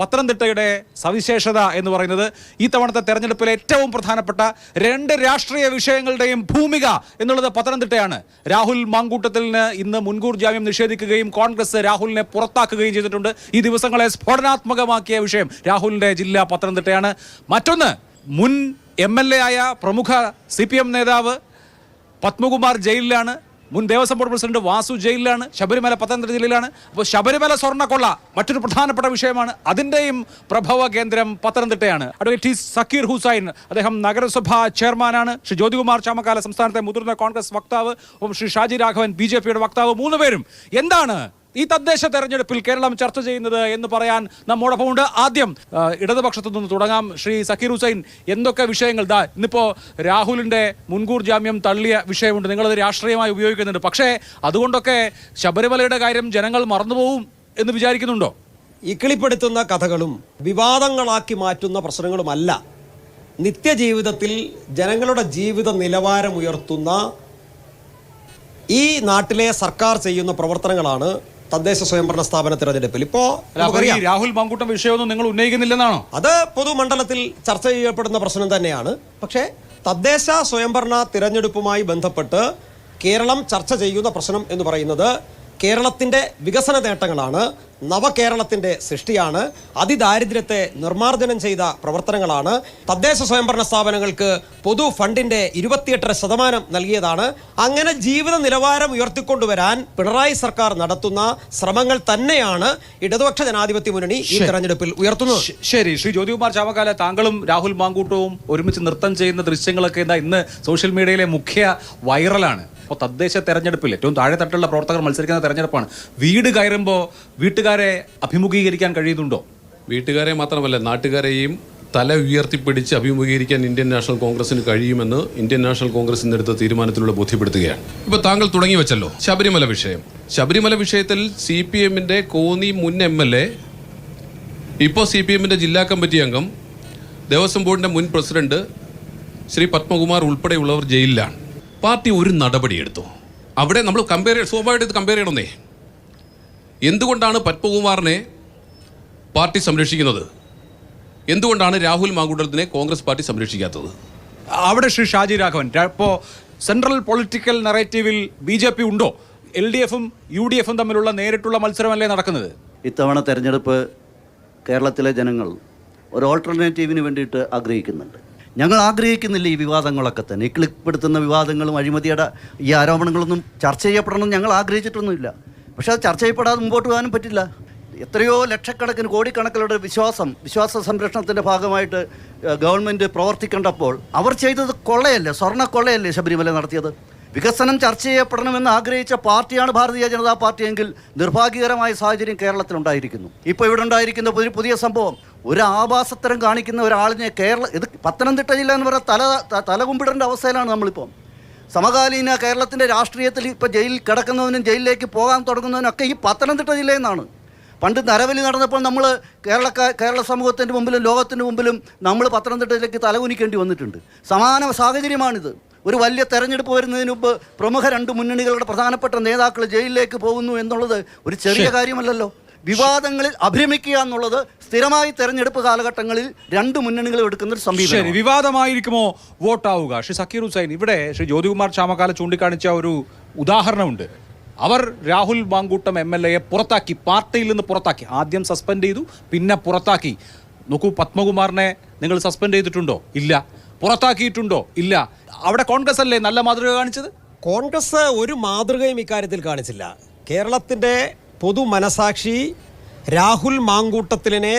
പത്തനംതിട്ടയുടെ സവിശേഷത എന്ന് പറയുന്നത് ഈ തവണത്തെ തെരഞ്ഞെടുപ്പിലെ ഏറ്റവും പ്രധാനപ്പെട്ട രണ്ട് രാഷ്ട്രീയ വിഷയങ്ങളുടെയും ഭൂമിക എന്നുള്ളത് പത്തനംതിട്ടയാണ്. രാഹുൽ മാങ്കൂട്ടത്തിന് ഇന്ന് മുൻകൂർ ജാമ്യം നിഷേധിക്കുകയും കോൺഗ്രസ് രാഹുലിനെ പുറത്താക്കുകയും ചെയ്തിട്ടുണ്ട്. ഈ ദിവസങ്ങളെ സ്ഫോടനാത്മകമാക്കിയ വിഷയം രാഹുലിന്റെ ജില്ല പത്തനംതിട്ടയാണ്. മറ്റൊന്ന് മുൻ എം എൽ എ ആയ പ്രമുഖ സി പി എം നേതാവ് പത്മകുമാർ ജയിലിലാണ്. മുൻ ദേവസ്വം ബോർഡ് പ്രസിഡന്റ് വാസു ജയിലിലാണ് ശബരിമല പത്തനംതിട്ട ജില്ലയിലാണ്. അപ്പോൾ ശബരിമല സ്വർണക്കൊള്ള മറ്റൊരു പ്രധാനപ്പെട്ട വിഷയമാണ്. അതിന്റെയും പ്രഭവ കേന്ദ്രം പത്തനംതിട്ടയാണ്. അഡ്വക്കേറ്റ് സക്കീർ ഹുസൈൻ അദ്ദേഹം നഗരസഭാ ചെയർമാനാണ്. ശ്രീ ജ്യോതികുമാർ ചാമക്കാല സംസ്ഥാനത്തെ മുതിർന്ന കോൺഗ്രസ് വക്താവ് ശ്രീ ഷാജി രാഘവൻ ബി വക്താവ് മൂന്ന് പേരും. എന്താണ് ഈ തദ്ദേശ തെരഞ്ഞെടുപ്പിൽ കേരളം ചർച്ച ചെയ്യുന്നത് എന്ന് പറയാൻ നമ്മോടൊപ്പം ഉണ്ട് ആദ്യം ഇടതുപക്ഷത്തു നിന്ന് തുടങ്ങാം. ശ്രീ സക്കീർ ഹുസൈൻ എന്തൊക്കെ വിഷയങ്ങൾ? ദാ ഇന്നിപ്പോ രാഹുലിന്റെ മുൻകൂർ ജാമ്യം തള്ളിയ വിഷയമുണ്ട്. നിങ്ങളത് രാഷ്ട്രീയമായി ഉപയോഗിക്കുന്നുണ്ട്. പക്ഷേ അതുകൊണ്ടൊക്കെ ശബരിമലയുടെ കാര്യം ജനങ്ങൾ മറന്നുപോകും എന്ന് വിചാരിക്കുന്നുണ്ടോ? ഇക്കിളിപ്പെടുത്തുന്ന കഥകളും വിവാദങ്ങളാക്കി മാറ്റുന്ന പ്രശ്നങ്ങളുമല്ല. നിത്യജീവിതത്തിൽ ജനങ്ങളുടെ ജീവിത നിലവാരം ഉയർത്തുന്ന ഈ നാട്ടിലെ സർക്കാർ ചെയ്യുന്ന പ്രവർത്തനങ്ങളാണ് തദ്ദേശ സ്വയംഭരണ സ്ഥാപന തെരഞ്ഞെടുപ്പിൽ. ഇപ്പോ രാഹുൽ മാങ്കൂട്ടം വിഷയമൊന്നും നിങ്ങൾ ഉന്നയിക്കുന്നില്ലെന്നാണോ? അത് പൊതുമണ്ഡലത്തിൽ ചർച്ച ചെയ്യപ്പെടുന്ന പ്രശ്നം തന്നെയാണ്. പക്ഷേ തദ്ദേശ സ്വയംഭരണ തിരഞ്ഞെടുപ്പുമായി ബന്ധപ്പെട്ട് കേരളം ചർച്ച ചെയ്യുന്ന പ്രശ്നം എന്ന് പറയുന്നത് കേരളത്തിന്റെ വികസന നേട്ടങ്ങളാണ് നവകേരളത്തിന്റെ സൃഷ്ടിയാണ് അതിദാരിദ്ര്യത്തെ നിർമ്മാർജനം ചെയ്ത പ്രവർത്തനങ്ങളാണ്. തദ്ദേശ സ്വയംഭരണ സ്ഥാപനങ്ങൾക്ക് പൊതു ഫണ്ടിന്റെ ഇരുപത്തിയെട്ടര ശതമാനം നൽകിയതാണ്. അങ്ങനെ ജീവിത നിലവാരം ഉയർത്തിക്കൊണ്ടുവരാൻ പിണറായി സർക്കാർ നടത്തുന്ന ശ്രമങ്ങൾ തന്നെയാണ് ഇടതുപക്ഷ ജനാധിപത്യ മുന്നണി ഈ തെരഞ്ഞെടുപ്പിൽ ഉയർത്തുന്നത്. ശരി. ശ്രീ ജ്യോതികുമാർ ചാമക്കാല താങ്കളും രാഹുൽ മാങ്കൂട്ടവും ഒരുമിച്ച് നൃത്തം ചെയ്യുന്ന ദൃശ്യങ്ങളൊക്കെ ഇന്ന് സോഷ്യൽ മീഡിയയിലെ മുഖ്യ വൈറലാണ്. അപ്പോൾ തദ്ദേശ തെരഞ്ഞെടുപ്പിൽ ഏറ്റവും താഴെ തട്ടുള്ള പ്രവർത്തകർ മത്സരിക്കുന്ന തെരഞ്ഞെടുപ്പാണ്. വീട് കയറുമ്പോൾ വീട്ടുകാരെ അഭിമുഖീകരിക്കാൻ കഴിയുന്നുണ്ടോ? വീട്ടുകാരെ മാത്രമല്ല നാട്ടുകാരെയും തല ഉയർത്തിപ്പിടിച്ച് അഭിമുഖീകരിക്കാൻ ഇന്ത്യൻ നാഷണൽ കോൺഗ്രസിന് കഴിയുമെന്ന് ഇന്ത്യൻ നാഷണൽ കോൺഗ്രസ് ഇന്നെടുത്ത തീരുമാനത്തിലൂടെ ബോധ്യപ്പെടുത്തുകയാണ്. ഇപ്പോൾ താങ്കൾ തുടങ്ങി വെച്ചല്ലോ ശബരിമല വിഷയം. ശബരിമല വിഷയത്തിൽ സി പി എമ്മിന്റെ കോന്നി മുൻ എം എൽ എ ഇപ്പോൾ സി പി എമ്മിന്റെ ജില്ലാ കമ്മിറ്റി അംഗം ദേവസ്വം ബോർഡിന്റെ മുൻ പ്രസിഡന്റ് ശ്രീ പത്മകുമാർ ഉൾപ്പെടെയുള്ളവർ ജയിലിലാണ്. പാർട്ടി ഒരു നടപടി എടുത്തു അവിടെ നമ്മൾ കമ്പയർ സ്വാഭാവികമായിട്ട് കമ്പയർ ചെയ്യണമെന്നേ. എന്തുകൊണ്ടാണ് പത്മകുമാറിനെ പാർട്ടി സംരക്ഷിക്കുന്നത്? എന്തുകൊണ്ടാണ് രാഹുൽ മാങ്കുട്ടത്തിനെ കോൺഗ്രസ് പാർട്ടി സംരക്ഷിക്കാത്തത്? അവിടെ ശ്രീ ഷാജി രാഘവൻ ഇപ്പോൾ സെൻട്രൽ പൊളിറ്റിക്കൽ നറേറ്റീവിൽ ബി ജെ പി ഉണ്ടോ? എൽ ഡി എഫും യു ഡി എഫും തമ്മിലുള്ള നേരിട്ടുള്ള മത്സരമല്ലേ നടക്കുന്നത്? ഇത്തവണ തെരഞ്ഞെടുപ്പ് കേരളത്തിലെ ജനങ്ങൾ ഒരു ഓൾട്ടർനേറ്റീവിന് വേണ്ടിയിട്ട് ആഗ്രഹിക്കുന്നുണ്ട്. ഞങ്ങൾ ആഗ്രഹിക്കുന്നില്ല ഈ വിവാദങ്ങളൊക്കെ തന്നെ. ഈ ക്ലിപ്പെടുത്തുന്ന വിവാദങ്ങളും അഴിമതിയുടെ ഈ ആരോപണങ്ങളൊന്നും ചർച്ച ചെയ്യപ്പെടണമെന്ന് ഞങ്ങൾ ആഗ്രഹിച്ചിട്ടൊന്നുമില്ല. പക്ഷെ അത് ചർച്ച ചെയ്യപ്പെടാതെ മുമ്പോട്ട് പോകാനും പറ്റില്ല. എത്രയോ ലക്ഷക്കണക്കിന് കോടിക്കണക്കിലുള്ള വിശ്വാസം വിശ്വാസ സംരക്ഷണത്തിന്റെ ഭാഗമായിട്ട് ഗവൺമെന്റ് പ്രവർത്തിക്കേണ്ടപ്പോൾ അവർ ചെയ്തത് കൊള്ളയല്ലേ സ്വർണ കൊള്ളയല്ലേ ശബരിമല നടത്തിയത്? വികസനം ചർച്ച ചെയ്യപ്പെടണമെന്ന് ആഗ്രഹിച്ച പാർട്ടിയാണ് ഭാരതീയ ജനതാ പാർട്ടി എങ്കിൽ നിർഭാഗ്യകരമായ സാഹചര്യം കേരളത്തിലുണ്ടായിരിക്കുന്നു. ഇപ്പോൾ ഇവിടെ ഉണ്ടായിരിക്കുന്ന പുതിയ പുതിയ സംഭവം ഒരു ആഭാസത്തരം കാണിക്കുന്ന ഒരാളിനെ കേരള ഇത് പത്തനംതിട്ട ജില്ല എന്ന് പറഞ്ഞ തല തലകുമ്പിടേണ്ട അവസ്ഥയിലാണ് നമ്മളിപ്പോൾ സമകാലീന കേരളത്തിന്റെ രാഷ്ട്രീയത്തിൽ ഇപ്പോൾ ജയിലിൽ കിടക്കുന്നവനും ജയിലിലേക്ക് പോകാൻ തുടങ്ങുന്നവനും ഒക്കെ ഈ പത്തനംതിട്ട ജില്ലയിൽ നിന്നാണ് പണ്ട് നരവലി നടന്നപ്പോൾ നമ്മൾ കേരള കേരള സമൂഹത്തിന്റെ മുമ്പിലും ലോകത്തിന്റെ മുമ്പിലും നമ്മൾ പത്തനംതിട്ടയിലേക്ക് തലകുനിക്കേണ്ടി വന്നിട്ടുണ്ട്. സമാന സാഹചര്യമാണിത്. ഒരു വലിയ തെരഞ്ഞെടുപ്പ് വരുന്നതിന് മുമ്പ് പ്രമുഖ രണ്ട് മുന്നണികളുടെ പ്രധാനപ്പെട്ട നേതാക്കൾ ജയിലിലേക്ക് പോകുന്നു എന്നുള്ളത് ഒരു ചെറിയ കാര്യമല്ലല്ലോ. വിവാദങ്ങളിൽ അഭിരമിക്കുക എന്നുള്ളത് സ്ഥിരമായി തെരഞ്ഞെടുപ്പ് കാലഘട്ടങ്ങളിൽ രണ്ട് മുന്നണികൾ എടുക്കുന്ന ഒരു സമീപനം വിവാദമായിരിക്കുമോ? വോട്ടാവുക. ശ്രീ സക്കീർ ഹുസൈൻ ഇവിടെ ശ്രീ ജ്യോതികുമാർ ചാമക്കാല ചൂണ്ടിക്കാണിച്ച ഒരു ഉദാഹരണമുണ്ട്. അവർ രാഹുൽ മാങ്കൂട്ടം എം എൽ എയെ പുറത്താക്കി പാർട്ടിയിൽ നിന്ന് പുറത്താക്കി. ആദ്യം സസ്പെൻഡ് ചെയ്തു പിന്നെ പുറത്താക്കി. നോക്കൂ പത്മകുമാറിനെ നിങ്ങൾ സസ്പെൻഡ് ചെയ്തിട്ടുണ്ടോ? ഇല്ല. പുറത്താക്കിയിട്ടുണ്ടോ? ഇല്ല. അവിടെ കോൺഗ്രസ് അല്ലേ നല്ല മാതൃക കാണിച്ചത്? കോൺഗ്രസ് ഒരു മാതൃകയും ഇക്കാര്യത്തിൽ കാണിച്ചില്ല. കേരളത്തിന്റെ പൊതു മനസാക്ഷി രാഹുൽ മാങ്കൂട്ടത്തിലിനെ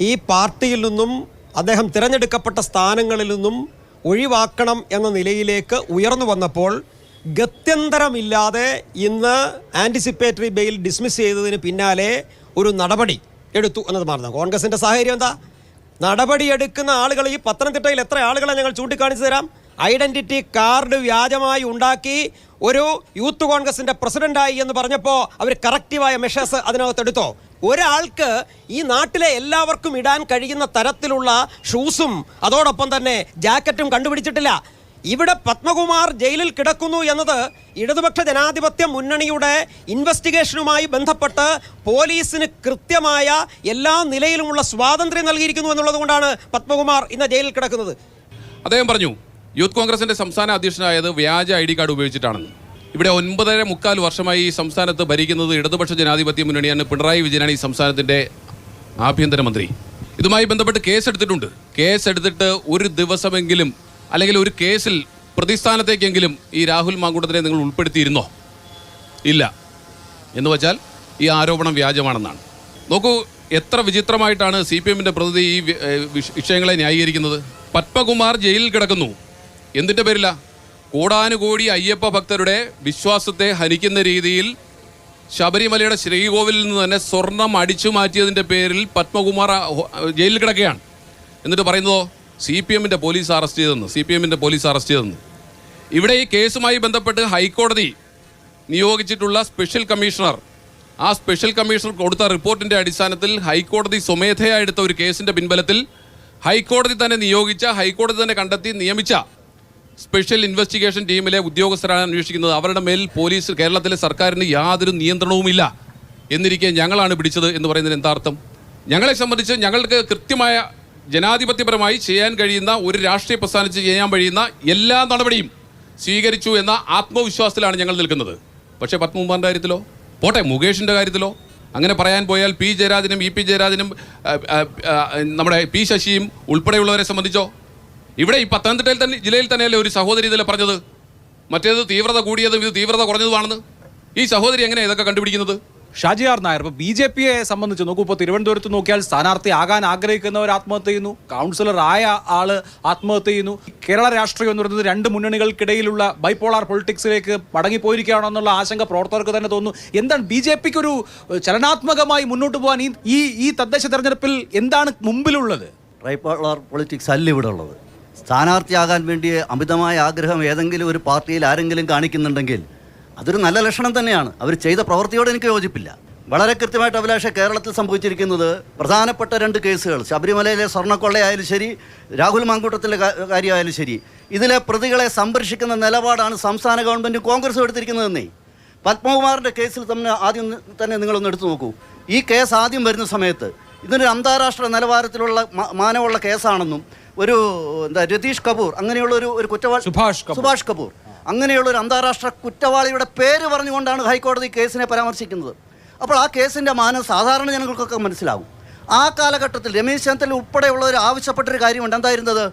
ഈ പാർട്ടിയിൽ നിന്നും അദ്ദേഹം തിരഞ്ഞെടുക്കപ്പെട്ട സ്ഥാനങ്ങളിൽ നിന്നും ഒഴിവാക്കണം എന്ന നിലയിലേക്ക് ഉയർന്നു വന്നപ്പോൾ ഗത്യന്തരമില്ലാതെ ഇന്ന് ആന്റിസിപ്പേറ്ററി ബെയിൽ ഡിസ്മിസ് ചെയ്തതിന് പിന്നാലെ ഒരു നടപടി എടുത്തു എന്നത് മാറുന്നത് കോൺഗ്രസിന്റെ സാഹചര്യം എന്താ? നടപടിയെടുക്കുന്ന ആളുകൾ ഈ പത്തനംതിട്ടയിൽ എത്ര ആളുകളെ ഞങ്ങൾ ചൂണ്ടിക്കാണിച്ചു തരാം? ഐഡന്റിറ്റി കാർഡ് വ്യാജമായി ഉണ്ടാക്കി ഒരു യൂത്ത് കോൺഗ്രസിന്റെ പ്രസിഡന്റായി എന്ന് പറഞ്ഞപ്പോൾ അവർ കറക്റ്റീവായ മെഷേഴ്സ് അതിനകത്ത് എടുത്തോ? ഒരാൾക്ക് ഈ നാട്ടിലെ എല്ലാവർക്കും ഇടാൻ കഴിയുന്ന തരത്തിലുള്ള ഷൂസും അതോടൊപ്പം തന്നെ ജാക്കറ്റും കണ്ടുപിടിച്ചിട്ടില്ല. ഇവിടെ പത്മകുമാർ ജയിലിൽ കിടക്കുന്നു എന്നത് ഇടതുപക്ഷ ജനാധിപത്യ മുന്നണിയുടെ ഇൻവെസ്റ്റിഗേഷനുമായി ബന്ധപ്പെട്ട് പോലീസിന് കൃത്യമായ എല്ലാ നിലയിലുമുള്ള സ്വാതന്ത്ര്യം നൽകിയിരിക്കുന്നു എന്നുള്ളതുകൊണ്ടാണ് പത്മകുമാർ ഇന്ന് ജയിലിൽ കിടക്കുന്നത്. അദ്ദേഹം പറഞ്ഞു യൂത്ത് കോൺഗ്രസിന്റെ സംസ്ഥാന അധ്യക്ഷനായത് വ്യാജ ഐ കാർഡ് ഉപയോഗിച്ചിട്ടാണെന്ന് ഇവിടെ ഒൻപതര മുക്കാൽ വർഷമായി ഈ സംസ്ഥാനത്ത് ഭരിക്കുന്നത് ഇടതുപക്ഷ ജനാധിപത്യ മുന്നണിയാണ് പിണറായി വിജയനാണ് ഈ സംസ്ഥാനത്തിന്റെ ആഭ്യന്തരമന്ത്രി. ഇതുമായി ബന്ധപ്പെട്ട് കേസ് എടുത്തിട്ടുണ്ട് കേസ് എടുത്തിട്ട് ഒരു ദിവസമെങ്കിലും അല്ലെങ്കിൽ ഒരു കേസിൽ പ്രതിസ്ഥാനത്തേക്കെങ്കിലും ഈ രാഹുൽ മാങ്കൂട്ടത്തിനെ നിങ്ങൾ ഉൾപ്പെടുത്തിയിരുന്നോ? ഇല്ല. എന്ന് വച്ചാൽ ഈ ആരോപണം വ്യാജമാണെന്നാണ്. നോക്കൂ എത്ര വിചിത്രമായിട്ടാണ് സി പി എമ്മിന്റെ പ്രതിനിധി ഈ വിഷയങ്ങളെ ന്യായീകരിക്കുന്നത്. പത്മകുമാർ ജയിലിൽ കിടക്കുന്നു. എന്തിന്റെ പേരില? കോടാനുകോടി അയ്യപ്പ ഭക്തരുടെ വിശ്വാസത്തെ ഹനിക്കുന്ന രീതിയിൽ ശബരിമലയുടെ ശ്രീകോവിലിൽ നിന്ന് തന്നെ സ്വർണം അടിച്ചു മാറ്റിയതിന്റെ പേരിൽ പത്മകുമാർ ജയിലിൽ കിടക്കുകയാണ്. എന്നിട്ട് പറയുന്നതോ? സി പി എമ്മിന്റെ പോലീസ് അറസ്റ്റ് ചെയ്തെന്ന് സി പി എമ്മിന്റെ പോലീസ് അറസ്റ്റ് ചെയ്തെന്ന്. ഇവിടെ ഈ കേസുമായി ബന്ധപ്പെട്ട് ഹൈക്കോടതി നിയോഗിച്ചിട്ടുള്ള സ്പെഷ്യൽ കമ്മീഷണർ ആ സ്പെഷ്യൽ കമ്മീഷണർ കൊടുത്ത റിപ്പോർട്ടിന്റെ അടിസ്ഥാനത്തിൽ ഹൈക്കോടതി സ്വമേധയാ എടുത്ത ഒരു കേസിന്റെ പിൻബലത്തിൽ ഹൈക്കോടതി തന്നെ നിയോഗിച്ച ഹൈക്കോടതി തന്നെ കണ്ടെത്തി നിയമിച്ച സ്പെഷ്യൽ ഇൻവെസ്റ്റിഗേഷൻ ടീമിലെ ഉദ്യോഗസ്ഥരാണ് അന്വേഷിക്കുന്നത്. അവരുടെ മേൽ പോലീസ് കേരളത്തിലെ സർക്കാരിന് യാതൊരു നിയന്ത്രണവുമില്ല എന്നിരിക്കെ ഞങ്ങളാണ് പിടിച്ചത് എന്ന് പറയുന്നതിന് എന്താർത്ഥം ഞങ്ങളെ സംബന്ധിച്ച് ഞങ്ങൾക്ക് കൃത്യമായ ജനാധിപത്യപരമായി ചെയ്യാൻ കഴിയുന്ന ഒരു രാഷ്ട്രീയ പ്രസ്ഥാനത്ത് ചെയ്യാൻ കഴിയുന്ന എല്ലാ നടപടിയും സ്വീകരിച്ചു എന്ന ആത്മവിശ്വാസത്തിലാണ് ഞങ്ങൾ നിൽക്കുന്നത്. പക്ഷേ പത്മകുമാറിന്റെ കാര്യത്തിലോ? പോട്ടെ മുകേഷിന്റെ കാര്യത്തിലോ? അങ്ങനെ പറയാൻ പോയാൽ പി ജയരാജനും ഇ പി ജയരാജനും നമ്മുടെ പി ശശിയും ഉൾപ്പെടെയുള്ളവരെ സംബന്ധിച്ചോ? ഇവിടെ ഈ പത്തനംതിട്ടയിൽ തന്നെ ജില്ലയിൽ തന്നെയല്ലേ ഒരു സഹോദരി ഇതിൽ പറഞ്ഞത്? മറ്റേത് തീവ്രത കൂടിയതും ഇത് തീവ്രത കുറഞ്ഞതുമാണെന്ന്? ഈ സഹോദരി എങ്ങനെയാണ് ഇതൊക്കെ കണ്ടുപിടിക്കുന്നത്? ഷാജി ആർ നായർ. ഇപ്പോൾ ബി ജെ പിയെ സംബന്ധിച്ച് നോക്കൂ ഇപ്പോൾ തിരുവനന്തപുരത്ത് നോക്കിയാൽ സ്ഥാനാർത്ഥി ആകാൻ ആഗ്രഹിക്കുന്നവർ ആത്മഹത്യ ചെയ്യുന്നു. കൗൺസിലർ ആയ ആൾ ആത്മഹത്യ ചെയ്യുന്നു. കേരള രാഷ്ട്രീയം എന്ന് പറയുന്നത് രണ്ട് മുന്നണികൾക്കിടയിലുള്ള ബൈപോളാർ പൊളിറ്റിക്സിലേക്ക് മടങ്ങിപ്പോയിരിക്കുകയാണോ എന്നുള്ള ആശങ്ക പ്രവർത്തകർക്ക് തന്നെ തോന്നുന്നു. എന്താണ് ബി ജെ പിക്ക് ഒരു ചലനാത്മകമായി മുന്നോട്ട് പോകാൻ ഈ ഈ തദ്ദേശ തെരഞ്ഞെടുപ്പിൽ എന്താണ് മുമ്പിലുള്ളത്? ബൈപോളാർ പൊളിറ്റിക്സ് അല്ല ഇവിടെ ഉള്ളത്. സ്ഥാനാർത്ഥിയാകാൻ വേണ്ടി അമിതമായ ആഗ്രഹം ഏതെങ്കിലും ഒരു പാർട്ടിയിൽ ആരെങ്കിലും കാണിക്കുന്നുണ്ടെങ്കിൽ അതൊരു നല്ല ലക്ഷണം തന്നെയാണ്. അവർ ചെയ്ത പ്രവൃത്തിയോട് എനിക്ക് യോജിപ്പില്ല. വളരെ കൃത്യമായിട്ട് അഭിലാഷ കേരളത്തിൽ സംഭവിച്ചിരിക്കുന്നത് പ്രധാനപ്പെട്ട രണ്ട് കേസുകൾ. ശബരിമലയിലെ സ്വർണക്കൊള്ളയായാലും ശരി രാഹുൽ മാങ്കൂട്ടത്തിലെ കാര്യമായാലും ശരി. ഇതിലെ പ്രതികളെ സംരക്ഷിക്കുന്ന നിലപാടാണ് സംസ്ഥാന ഗവൺമെന്റ് കോൺഗ്രസ് എടുത്തിരിക്കുന്നതെന്നേ. പത്മകുമാറിന്റെ കേസിൽ തന്നെ ആദ്യം തന്നെ നിങ്ങളൊന്ന് എടുത്തു നോക്കൂ. ഈ കേസ് ആദ്യം വരുന്ന സമയത്ത് ഇതൊരു അന്താരാഷ്ട്ര നിലവാരത്തിലുള്ള മാനമുള്ള കേസാണെന്നും ഒരു എന്താ രതീഷ് കപൂർ അങ്ങനെയുള്ള ഒരു ഒരു കുറ്റവാളി സുഭാഷ് കപൂർ. അങ്ങനെയുള്ള ഒരു അന്താരാഷ്ട്ര കുറ്റവാളിയുടെ പേര് പറഞ്ഞുകൊണ്ടാണ് ഹൈക്കോടതി കേസിനെ പരാമർശിക്കുന്നത്. അപ്പോൾ ആ കേസിന്റെ മാനം സാധാരണ ജനങ്ങൾക്കൊക്കെ മനസ്സിലാവും. ആ കാലഘട്ടത്തിൽ രമേശ് ചെന്നിത്തല ഉൾപ്പെടെയുള്ളവർ ആവശ്യപ്പെട്ടൊരു കാര്യമുണ്ട്. എന്തായിരുന്നത്?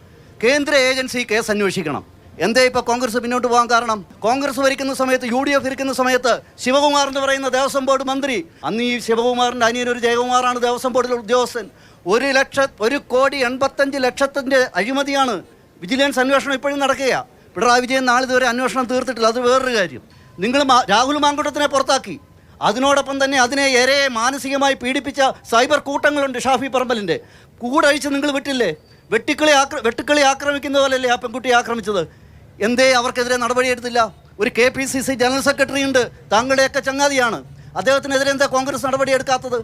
കേന്ദ്ര ഏജൻസി കേസ് അന്വേഷിക്കണം. എന്തേ ഇപ്പോൾ കോൺഗ്രസ് പിന്നോട്ട് പോകാൻ കാരണം? കോൺഗ്രസ് ഭരിക്കുന്ന സമയത്ത് യു ഡി എഫ് ഇരിക്കുന്ന സമയത്ത് ശിവകുമാർ എന്ന് പറയുന്ന ദേവസ്വം ബോർഡ് മന്ത്രി അന്ന് ഈ ശിവകുമാറിന്റെ അനിയൻ ഒരു ജയകുമാറാണ് ദേവസ്വം ബോർഡിലെ ഉദ്യോഗസ്ഥൻ. ഒരു ലക്ഷ ഒരു കോടി എൺപത്തഞ്ച് ലക്ഷത്തിന്റെ അഴിമതിയാണ് വിജിലൻസ് അന്വേഷണം ഇപ്പോഴും നടക്കുക പിണറായി വിജയൻ നാളിതുവരെ അന്വേഷണം തീർത്തിട്ടില്ല. അത് വേറൊരു കാര്യം. നിങ്ങൾ രാഹുൽ മാങ്കുട്ടത്തിനെ പുറത്താക്കി. അതിനോടൊപ്പം തന്നെ അതിനെ ഏറെ മാനസികമായി പീഡിപ്പിച്ച സൈബർ കൂട്ടങ്ങളുണ്ട് ഷാഫി പറമ്പലിന്റെ കൂടഴിച്ച് നിങ്ങൾ വിട്ടില്ലേ? വെട്ടിക്കളി ആക്ര വെട്ടിക്കളി ആക്രമിക്കുന്ന പോലെയല്ലേ ആ പെൺകുട്ടിയെ ആക്രമിച്ചത്? എന്തേ അവർക്കെതിരെ നടപടിയെടുത്തില്ല? ഒരു K P C C general secretary ഉണ്ട് താങ്കളുടെയൊക്കെ ചങ്ങാതിയാണ്. അദ്ദേഹത്തിനെതിരെ എന്താ കോൺഗ്രസ് നടപടിയെടുക്കാത്തത്?